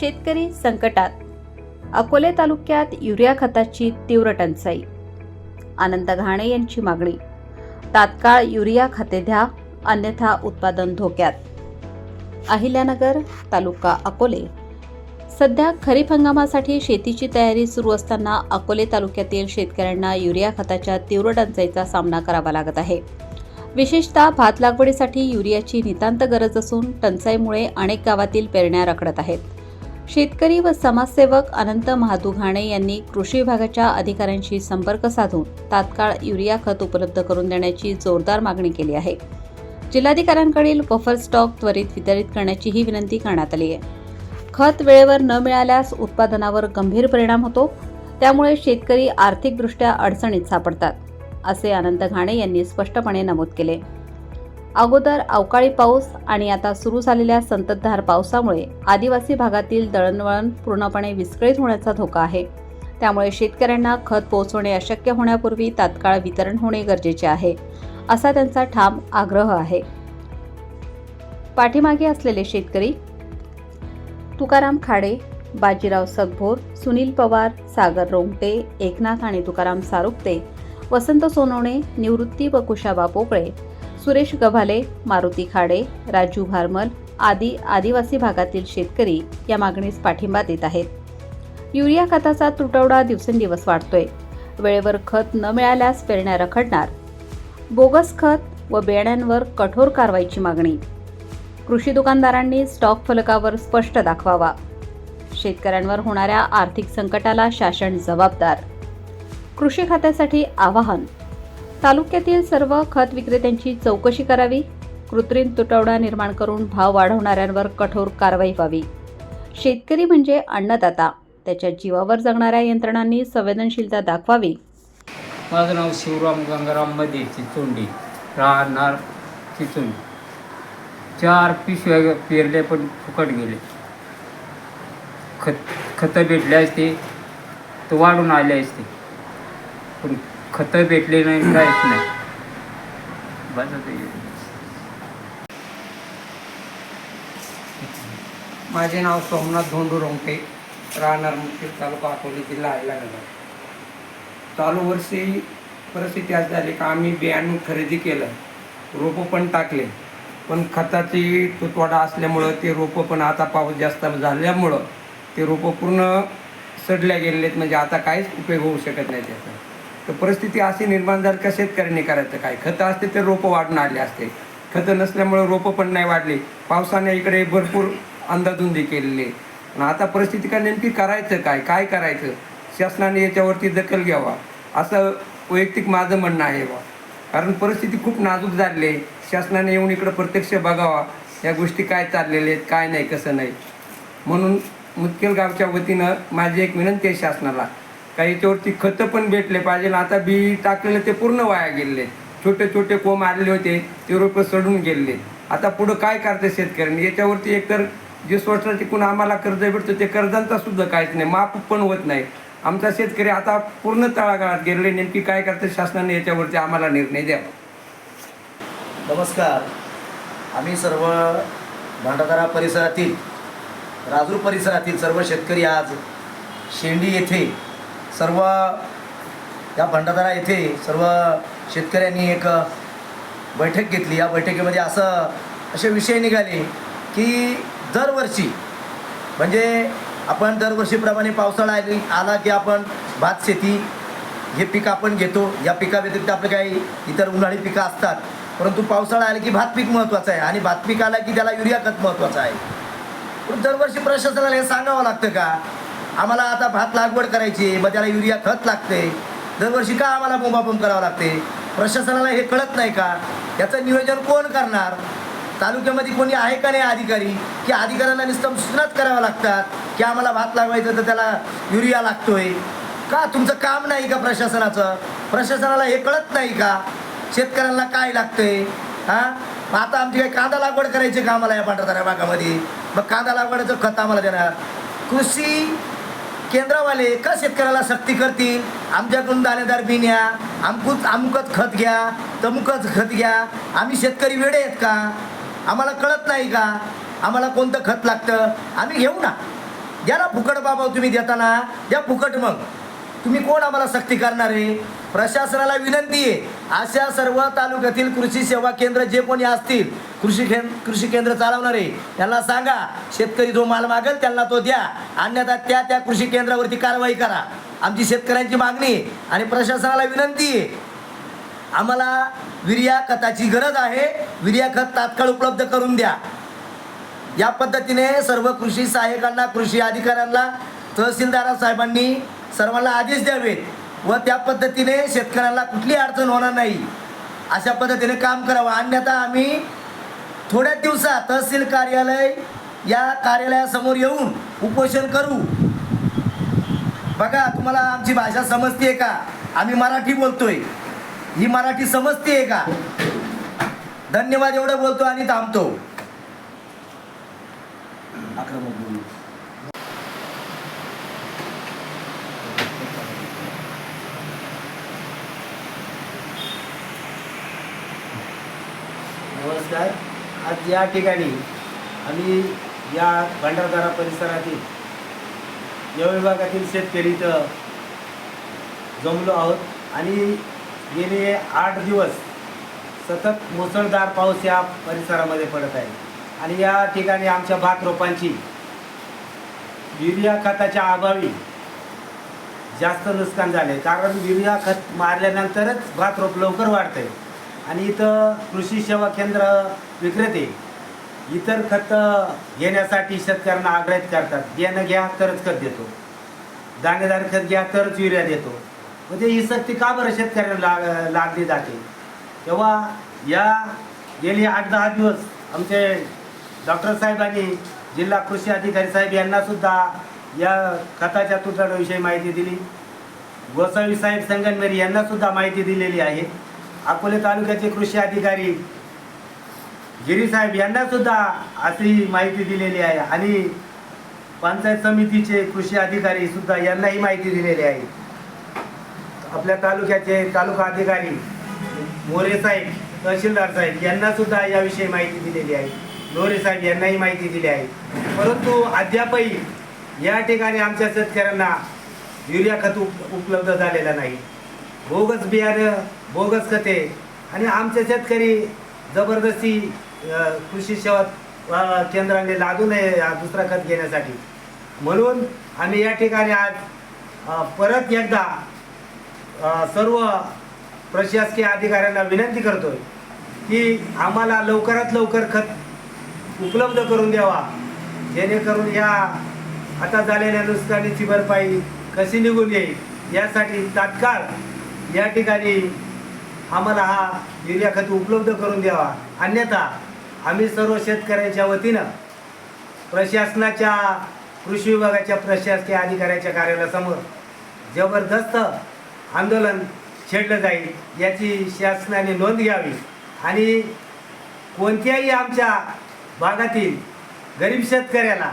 शेतकरी संकटात. अकोले तालुक्यात युरिया खताची तीव्र टंचाई. आनंद घाणे यांची मागणी. तात्काळ युरिया खते द्या अन्यथा उत्पादन धोक्यात. अहिल्यानगर तालुका अकोले. सध्या खरीप हंगामासाठी शेतीची तयारी सुरू असताना अकोले तालुक्यातील शेतकऱ्यांना युरिया खताच्या तीव्र टंचाईचा सामना करावा लागत आहे. विशेषतः भात लागवडीसाठी युरियाची नितांत गरज असून टंचाईमुळे अनेक गावातील पेरण्या रखडत आहेत. शेतकरी व समाजसेवक अनंत महादू घाणे यांनी कृषी विभागाच्या अधिकाऱ्यांशी संपर्क साधून तात्काळ युरिया खत उपलब्ध करून देण्याची जोरदार मागणी केली आहे. जिल्हाधिकाऱ्यांकडील बफर स्टॉक त्वरित वितरित करण्याचीही विनंती करण्यात आली आहे. खत वेळेवर न मिळाल्यास उत्पादनावर गंभीर परिणाम होतो त्यामुळे शेतकरी आर्थिकदृष्ट्या अडचणीत सापडतात असे अनंत घाणे यांनी स्पष्टपणे नमूद केले. अगोदर अवकाळी पाऊस आणि आता सुरू झालेल्या संततधार पावसामुळे आदिवासी भागातील दळणवळण पूर्णपणे विस्कळीत होण्याचा धोका आहे. त्यामुळे शेतकऱ्यांना खत पोहोचवणे अशक्य होण्यापूर्वी तात्काळ वितरण होणे गरजेचे आहे असा त्यांचा ठाम आग्रह आहे. पाठीमागे असलेले शेतकरी तुकाराम खाडे बाजीराव सगभोर सुनील पवार सागर रोंगटे एकनाथ आणि तुकाराम सारुपते वसंत सोनवणे निवृत्ती व कुशाबा पोकळे सुरेश गव्हाले मारुती खाडे राजू भारमल आदी आदिवासी भागातील शेतकरी या मागणीस पाठिंबा देत आहेत. युरिया खताचा तुटवडा दिवसेंदिवस वाढतोय. वेळेवर खत न मिळाल्यास पेरण्या रखडणार. बोगस खत व बियाण्यांवर कठोर कारवाईची मागणी. कृषी दुकानदारांनी स्टॉक फलकावर स्पष्ट दाखवावा. शेतकऱ्यांवर होणाऱ्या आर्थिक संकटाला शासन जबाबदार. कृषी खात्यासाठी आवाहन तालुक्यातील सर्व खत विक्रेत्यांची चौकशी करावी कृत्रिम तुटवडा निर्माण करून भाव वाढवणाऱ्यांवर कठोर कारवाई व्हावी. शेतकरी म्हणजे अन्नदाता त्याच्या जीवावर जगणाऱ्या यंत्रणांनी संवेदनशीलता दाखवावी. माझं नाव शिवराम गंगाराममध्ये चिचोंडी राहणार चिचोंडी चार पिशव्या पेरले पण फुकट गेले. खत खतं भेटले असते तर वाढून आले असते. पण खतं भेटले नाही काहीच नाही. बस हे. माझे नाव सोमनाथ धोंडू रोंके राहणार मुख्य तालुका अकोले जिल्हा अहिलानगर चालू वर्षी परिस्थिती अशी झाली का आम्ही बियाणं खरेदी केलं रोपं पण टाकले. पण खताची तुटवाडा असल्यामुळं ते रोपं पण आता पाऊस जास्त झाल्यामुळं ते रोपं पूर्ण सडल्या गेलेले म्हणजे आता काहीच उपयोग होऊ शकत नाही त्याचा. तर परिस्थिती अशी निर्माण झाली का शेतकऱ्यांनी करायचं काय? खतं असते तर रोपं वाढून आले असते. खतं नसल्यामुळं रोपं पण नाही वाढली. पावसाने इकडे भरपूर अंदाधुंदी केलेली आहे. आणि आता परिस्थिती का नेमकी करायचं काय? काय करायचं? शासनाने याच्यावरती दखल घ्यावा. असं वैयक्तिक माझं म्हणणं आहे बा. कारण परिस्थिती खूप नाजूक झालेली आहे. शासनाने येऊन इकडं प्रत्यक्ष बघावा या गोष्टी काय चाललेल्या आहेत काय नाही कसं नाही. म्हणून मुदखेल गावच्या वतीनं माझी एक विनंती आहे शासनाला का याच्यावरती खतं पण भेटले पाहिजे. आता बी टाकलेलं ते पूर्ण वाया गेलेले. छोटे छोटे कोंब आलेले होते ते रोपं सडून गेलेले. आता पुढं काय करते शेतकऱ्यांनी? याच्यावरती एकतर जे स्वतःचे कोण आम्हाला कर्ज भेटतं ते कर्जांचा सुद्धा काहीच नाही. माफ पण होत नाही. आमचा शेतकरी आता पूर्ण तळागाळात गेले नेमकी काय करते शासनाने याच्यावरती आम्हाला निर्णय द्यावा नमस्कार. आम्ही सर्व भांडारा परिसरातील राजूर परिसरातील सर्व शेतकरी आज शेंडी येथे सर्व या भंडारा येथे सर्व शेतकऱ्यांनी एक बैठक घेतली. या बैठकीमध्ये असं असे विषय निघाले की दरवर्षी म्हणजे आपण दरवर्षीप्रमाणे पावसाळा आली आला की आपण भात शेती हे पिकं आपण घेतो. या पिकाव्यतिरिक्त आपले काही इतर उन्हाळी पिकं असतात. परंतु पावसाळा आला की भात पीक महत्त्वाचं आहे आणि भात पीक आला की त्याला युरिया खत महत्त्वाचं आहे. पण दरवर्षी प्रशासनाला हे सांगावं लागतं का? आम्हाला आता भात लागवड करायची आहे मग त्याला युरिया खत लागते. दरवर्षी का आम्हाला बोंबाबोंब करावं लागते? प्रशासनाला हे कळत नाही का? याचं नियोजन कोण करणार? तालुक्यामध्ये कोणी आहे का नाही अधिकारी? की अधिकाऱ्यांना निस्तम सूचनाच कराव्या लागतात की आम्हाला भात लागवायचं तर त्याला युरिया लागतोय? का तुमचं काम नाही का प्रशासनाचं? प्रशासनाला हे कळत नाही का? शेतकऱ्यांना काय लागतंय? हां? मग आता आमची काही कांदा लागवड करायची का आम्हाला या पांढरदाऱ्या भागामध्ये? मग कांदा लागवडीचं खत आम्हाला देणार. कृषी केंद्रवाले का शेतकऱ्याला सक्ती करतील? आमच्याकडून दाणेदार बी न्या अमकुच अमुकच खत घ्या तमुकच खत घ्या. आम्ही शेतकरी वेडे आहेत का? आम्हाला कळत नाही का? आम्हाला कोणतं खत लागतं? आम्ही घेऊ ना. द्या ना फुकट बाबा तुम्ही देताना द्या फुकट मग. तुम्ही कोण आम्हाला सक्ती करणार? आहे प्रशासनाला विनंती आहे अशा सर्व तालुक्यातील कृषी सेवा केंद्र जे कोणी असतील कृषी केंद्र कृषी केंद्र चालवणारे त्यांना सांगा शेतकरी जो माल मागेल त्यांना तो द्या अन्यथा त्या त्या कृषी केंद्रावरती कारवाई करा. आमची शेतकऱ्यांची मागणी आहे आणि प्रशासनाला विनंती आहे. आम्हाला विर्या खताची गरज आहे विर्या खत तात्काळ उपलब्ध करून द्या. या पद्धतीने सर्व कृषी सहाय्यकांना कृषी अधिकाऱ्यांना तहसीलदार साहेबांनी सर्वांना आदेश द्यावेत. व त्या पद्धतीने शेतकऱ्याला कुठली अडचण होणार नाही. अशा पद्धतीने काम करावं. अन्यथा आम्ही थोड्या दिवसात तहसील कार्यालय या कार्यालयासमोर येऊन उपोषण करू. बघा तुम्हाला आमची भाषा समजते का? आम्ही मराठी बोलतोय. ही मराठी समजते का? धन्यवाद एवढं बोलतो आणि थांबतो. नमस्कार. आज या ठिकाणी आम्ही या भंडारदारा परिसरातील या विभागातील शेतकरी इथं जमलो आहोत. आणि गेले आठ दिवस सतत मुसळधार पाऊस या परिसरामध्ये पडत आहे. आणि या ठिकाणी आमच्या भात रोपांची युरिया खताच्या अभावी जास्त नुकसान झाले कारण युरिया खत मारल्यानंतरच भात रोप लवकर वाढतंय. आणि इथं कृषी सेवा केंद्र विक्रेते इतर खत घेण्यासाठी शेतकऱ्यांना आग्रहित करतात. देणं घ्या तरच खत देतो. दाणेदार खत घ्या तरच युरिया देतो. म्हणजे ही सक्ती का बरं शेतकऱ्यांना लाग लागली जाते? तेव्हा या गेली आठ दहा दिवस आमचे डॉक्टर साहेबांनी जिल्हा कृषी अधिकारी साहेब यांना सुद्धा या खताच्या तुटवड्याविषयी माहिती दिली. गोसावी साहेब संगनमेरी यांना सुद्धा माहिती दिलेली आहे. अकोले तालुक्याचे कृषी अधिकारी. गिरीसाहेब यांना सुद्धा अशी माहिती दिलेली आहे आणि पंचायत समितीचे कृषी अधिकारी सुद्धा यांनाही माहिती दिलेली आहे. आपल्या तालुक्याचे तालुका अधिकारी मोरे साहेब तहसीलदार साहेब यांना सुद्धा याविषयी माहिती दिलेली आहे. लोरे साहेब यांनाही माहिती दिली आहे. परंतु अद्यापही या ठिकाणी आमच्या शेतकऱ्यांना युरिया खत उप उपलब्ध झालेला नाही. बोगस बियाणं बोगस खते आणि आमचे शेतकरी जबरदस्ती कृषी सेवा केंद्राने लागू नये दुसरा खत घेण्यासाठी. म्हणून आम्ही या ठिकाणी आज परत एकदा सर्व प्रशासकीय अधिकाऱ्यांना विनंती करतोय की आम्हाला लवकरात लवकर खत उपलब्ध करून द्यावा. जेणेकरून या आता झालेल्या नुकसानीची भरपाई कशी निघून येईल यासाठी तात्काळ या ठिकाणी आम्हाला हा युरिया खत उपलब्ध करून द्यावा. अन्यथा आम्ही सर्व शेतकऱ्यांच्या वतीनं प्रशासनाच्या कृषी विभागाच्या प्रशासकीय अधिकाऱ्याच्या कार्यालयासमोर जबरदस्त आंदोलन छेडलं जाईल याची शासनाने नोंद घ्यावी. आणि कोणत्याही आमच्या भागातील गरीब शेतकऱ्याला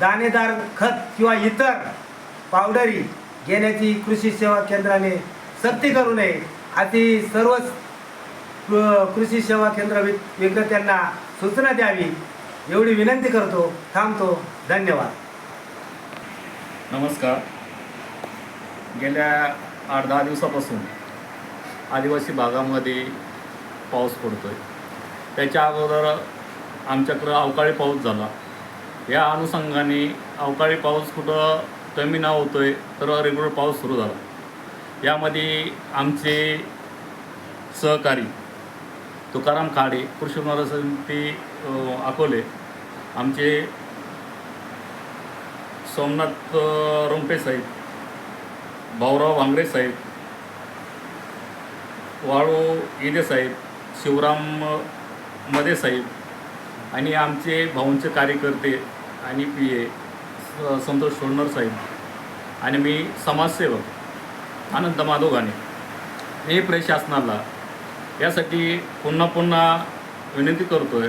दाणेदार खत किंवा इतर पावडरी घेण्याची कृषी सेवा केंद्राने सक्ती करू नये. अशी सर्वच कृषी सेवा केंद्र वि विक्रेत्यांना सूचना द्यावी एवढी विनंती करतो थांबतो धन्यवाद. नमस्कार. गेल्या आठ दहा दिवसापासून आदिवासी भागामध्ये पाऊस पडतो आहे त्याच्या अगोदर आमच्याकडं अवकाळी पाऊस झाला. या अनुषंगाने अवकाळी पाऊस कुठं कमी ना होतो आहे तर रेग्युलर पाऊस सुरू झाला. यामध्ये आमचे सहकारी तुकाराम खाडे कृषी उत्पन्न समिती अकोले आमचे सोमनाथ रोंपे साहेब भाऊराव भांगरे साहेब वाळू इदे साहेब शिवराम मदे साहेब आणि आमचे भाऊंचे कार्यकर्ते आणि पी ए स- संतोष सोडणर साहेब आणि मी समाजसेवक. अनंत माधव गाणे. हे प्रशासनाला यासाठी पुन्हा पुन्हा विनंती करतो आहे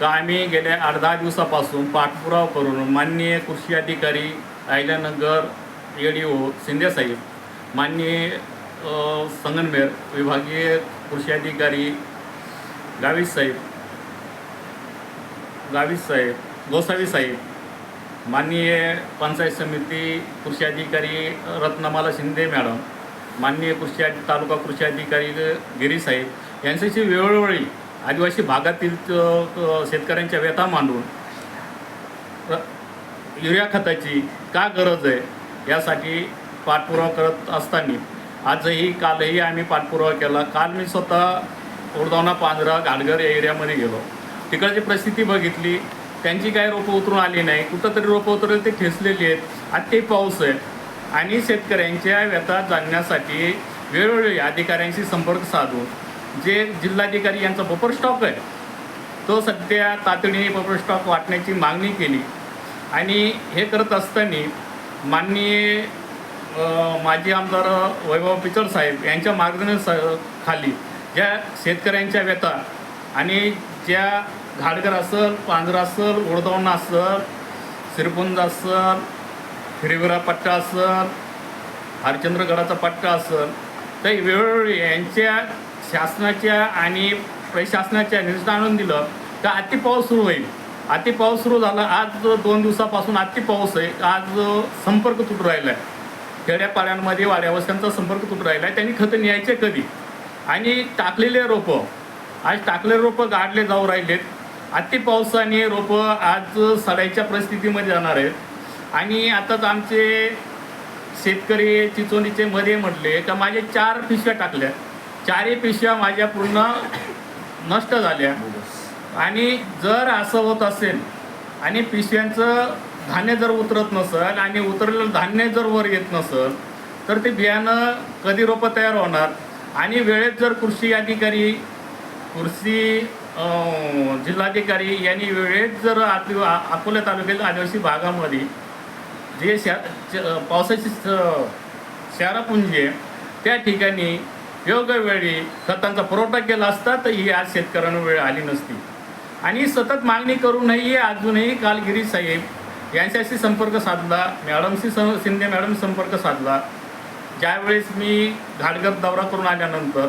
का आम्ही गेल्या आठ दहा दिवसापासून पाठपुरावा करून माननीय कृषी अधिकारी आयल्यानगर एडीओ डी ओ माननीय संगनमेर विभागीय कृषी अधिकारी गाविस साहेब गाविस साहेब गोसावी साहेब माननीय पंचायत समिती कृषी अधिकारी रत्नमाला शिंदे मॅडम माननीय कृषी तालुका कृषी अधिकारी गिरी साहेब यांच्याशी वेळोवेळी आदिवासी भागातील शेतकऱ्यांच्या व्यथा मांडून युरिया खताची का गरज आहे यासाठी पाठपुरावा करत असताना आजही कालही आम्ही पाठपुरावा केला. काल मी स्वतः उडदावना पांजरा घाटघर या एरियामध्ये गेलो. तिकडची परिस्थिती बघितली. त्यांची काही रोपं उतरून आली नाही कुठंतरी रोपं उतरले ते ठेचलेली आहेत. अति पाऊस आहे. आणि शेतकऱ्यांच्या व्यथा जाणण्यासाठी वेळोवेळी अधिकाऱ्यांशी संपर्क साधून जे जिल्हाधिकारी यांचा बफर स्टॉक आहे तो सध्या तातडीने बफर स्टॉक वाटण्याची मागणी केली. आणि हे करत असताना माननीय माजी आमदार वैभव पिचड साहेब यांच्या मार्गदर्शन खाली ज्या शेतकऱ्यांच्या व्यथा आणि ज्या घाडगर असल पांजरा असल उडदवणा असल सिरपुंज असल हिरविरा पट्टा असल हरिचंद्रगडाचा पट्टा असल तर वेळोवेळी यांच्या शासनाच्या आणि प्रशासनाच्या निर्देश आणून दिलं तर अति पाऊस सुरू होईल. अति पाऊस सुरू झाला आज दोन दिवसापासून अति पाऊस आहे. आज संपर्क तुटू राहिला आहे खेड्यापाड्यांमध्ये वाड्यावस्त्यांचा संपर्क तुटू राहिला आहे त्यांनी खतं न्यायचे कधी? आणि टाकलेले रोपं. आज टाकलेले रोपं गाडले जाऊ राहिलेत. अति पावसाने रोपं आज सडायच्या परिस्थितीमध्ये जाणार आहेत. आणि आताच आमचे शेतकरी चिचोणीचे मध्ये म्हटले का माझ्या चार पिशव्या टाकल्या. चारही पिशव्या माझ्या पूर्ण नष्ट झाल्या. आणि जर असं होत असेल आणि पिशव्यांचं धान्य जर उतरत नसेल आणि उतरलेलं धान्य जर वर येत नसेल तर ते बियाणं कधी रोपं तयार होणार? आणि वेळेत जर कृषी अधिकारी कृषी जिल्हाधिकारी यांनी वेळेत जर आत- अकोला तालुक्यातील आदिवासी भागामध्ये जे शा पावसाची शहरापुंजी शारापुंजी आहे त्या ठिकाणी योग्य वेळी खतांचा पुरवठा केला असता तर ही आज शेतकऱ्यांना वेळ आली नसती. आणि सतत मागणी करूनही अजूनही कालगिरी साहेब यांच्याशी संपर्क साधला मॅडमशी स शिंदे मॅडम संपर्क साधला. ज्यावेळेस मी घाटघर दौरा करून आल्यानंतर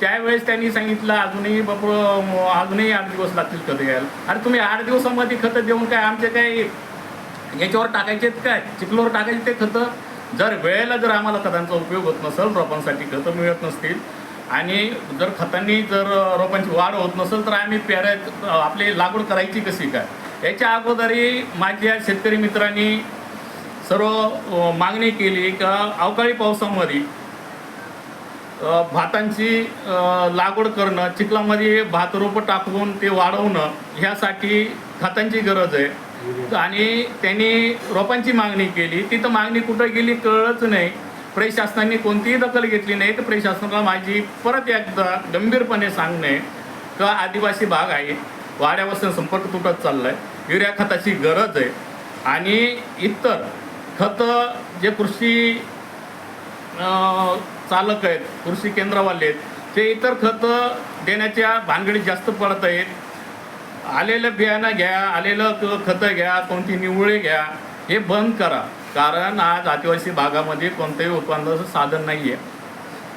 त्यावेळेस त्यांनी सांगितलं अजूनही बापू अजूनही आठ दिवस लागतील खतं घ्यायला. अरे तुम्ही आठ दिवसामध्ये खतं देऊन काय आमचे काय याच्यावर टाकायचे आहेत काय? चिखलोवर टाकायचे ते खतं? जर वेळेला जर आम्हाला खतांचा उपयोग होत नसेल रोपांसाठी खतं मिळत नसतील आणि जर खतांनी जर रोपांची वाढ होत नसेल तर आम्ही पेराय आपली लागवड करायची कशी काय? याच्या अगोदरही माझ्या शेतकरी मित्रांनी सर्व मागणी केली का अवकाळी पावसामध्ये भातांची लागवड करणं चिखलामध्ये भात रोपं टाकून ते वाढवणं ह्यासाठी खतांची गरज आहे. आणि त्यांनी रोपांची मागणी केली. तिथं मागणी कुठं गेली कळलंच नाही. प्रशासनाने कोणतीही दखल घेतली नाही. तर प्रशासनाला माझी परत एकदा गंभीरपणे सांगणे का आदिवासी भाग आहे. वाड्यापासून संपर्क तुटत चाललाय. युरिया खताची गरज आहे. आणि इतर खतं जे कृषी चालक आहेत कृषी केंद्रवाले आहेत ते इतर खतं देण्याच्या भानगडीत जास्त पडत आहेत. आलेलं बियाणं घ्या आलेलं खतं घ्या कोणती निवळे घ्या हे बंद करा. कारण आज आदिवासी भागामध्ये कोणतंही उत्पादनाचं साधन नाही आहे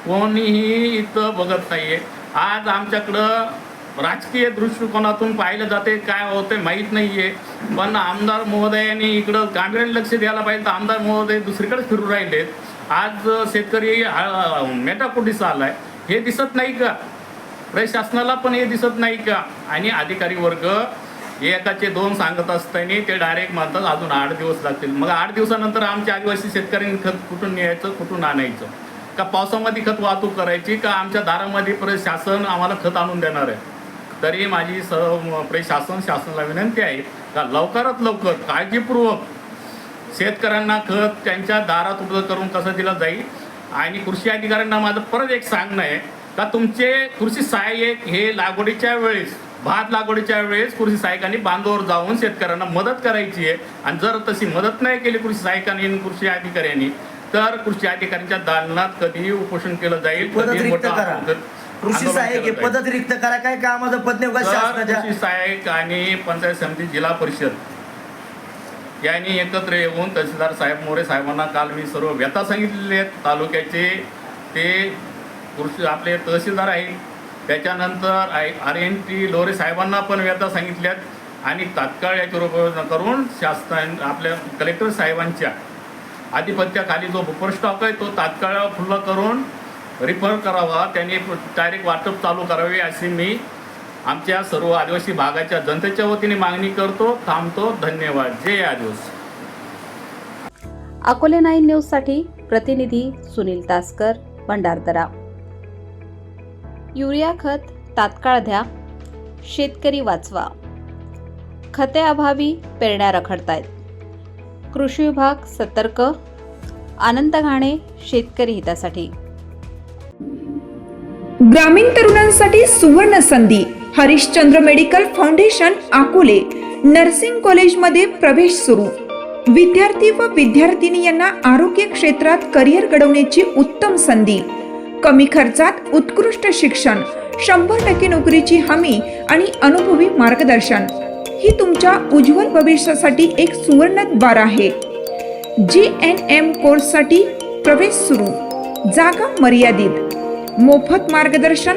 कोणीही इथं बघत नाही आहे आज आमच्याकडं राजकीय दृष्टिकोनातून पाहिलं जाते काय होते माहीत नाही आहे पण आमदार महोदयांनी इकडं गांभीर्याने लक्ष द्यायला पाहिजे तर आमदार महोदय दुसरीकडे फिरून राहिलेत. आज शेतकरी मेटाकुटीचा आलाय हे दिसत नाही का? प्रशासनाला पण हे दिसत नाही का? आणि अधिकारी वर्ग एकाचे दोन सांगत असताना ते डायरेक्ट म्हणतात अजून आठ दिवस लागतील मग आठ दिवसानंतर आमच्या आदिवासी शेतकऱ्यांनी खत कुठून न्यायचं कुठून आणायचं? का पावसामध्ये खत वाहतूक करायची का आमच्या दारामध्ये प्रशासन शासन आम्हाला खत आणून देणार आहे? तरी माझी सर्व प्रशासन शासनाला विनंती आहे का लवकरात लवकर काळजीपूर्वक शेतकऱ्यांना खत त्यांच्या दारात उपलब्ध करून कसं दिलं जाईल? आणि कृषी अधिकाऱ्यांना माझं परत एक सांगणं आहे का तुमचे कृषी सहाय्यक हे लागवडीच्या वेळेस भात लागवडीच्या वेळेस कृषी सहाय्यकांनी बांधावर जाऊन शेतकऱ्यांना मदत करायची आहे. आणि जर तशी मदत नाही केली कृषी सहाय्यकांनी कृषी अधिकाऱ्यांनी तर कृषी अधिकाऱ्यांच्या दालनात कधीही उपोषण केलं जाईल. मोठं कृषी सहाय्यक हे केलं जाईल. पदच रिक्त करा. काय कामाचं पद शासनाच्या कृषी सहाय्यक आणि पंचायत समिती जिल्हा परिषद यांनी एकत्र येऊन तहसीलदार साहेब मोरे साहेबांना काल मी सर्व व्यथा सांगितलेले आहेत. तालुक्याचे ते कृषी आपले तहसीलदार आहेत. त्याच्यानंतर आय आर एन टी लोरे साहेबांना पण व्यथा सांगितल्यात आणि तात्काळ याच्यावर उपाययोजना करून शासन आपल्या कलेक्टर साहेबांच्या आधिपत्याखाली जो बुपर स्टॉक आहे तो तात्काळ खुल्ला करून रिफर करावा. त्यांनी डायरेक्ट वाटप चालू करावे अशी मी आमच्या सर्व आदिवासी भागाच्या जनतेच्या वतीने मागणी करतो थांबतो. धन्यवाद. जय आदिवासी. अकोले नाईन न्यूजसाठी प्रतिनिधी सुनील तासकर भंडारदरा. युरिया खत तात्काळ द्या. शेतकरी वाचवा. खते अभावी पेरण्या रखडतायत. कृषी विभाग सतर्क. आनंद घाणे शेतकरी हितासाठी. ग्रामीण तरुणांसाठी सुवर्ण संधी. Harishchandra medical foundation Akole nursing कॉलेजमध्ये प्रवेश सुरू. विद्यार्थी व विद्यार्थिनी यांना आरोग्य क्षेत्रात करिअर घडवण्याची उत्तम संधी. कमी खर्चात उत्कृष्ट शिक्षण शंभर टक्के नोकरीची हमी आणि अनुभवी मार्गदर्शन. ही तुमच्या उज्ज्वल भविष्यासाठी एक सुवर्ण द्वार आहे. जी एन एम कोर्ससाठी प्रवेश सुरू. जागा मर्यादित. मोफत मार्गदर्शन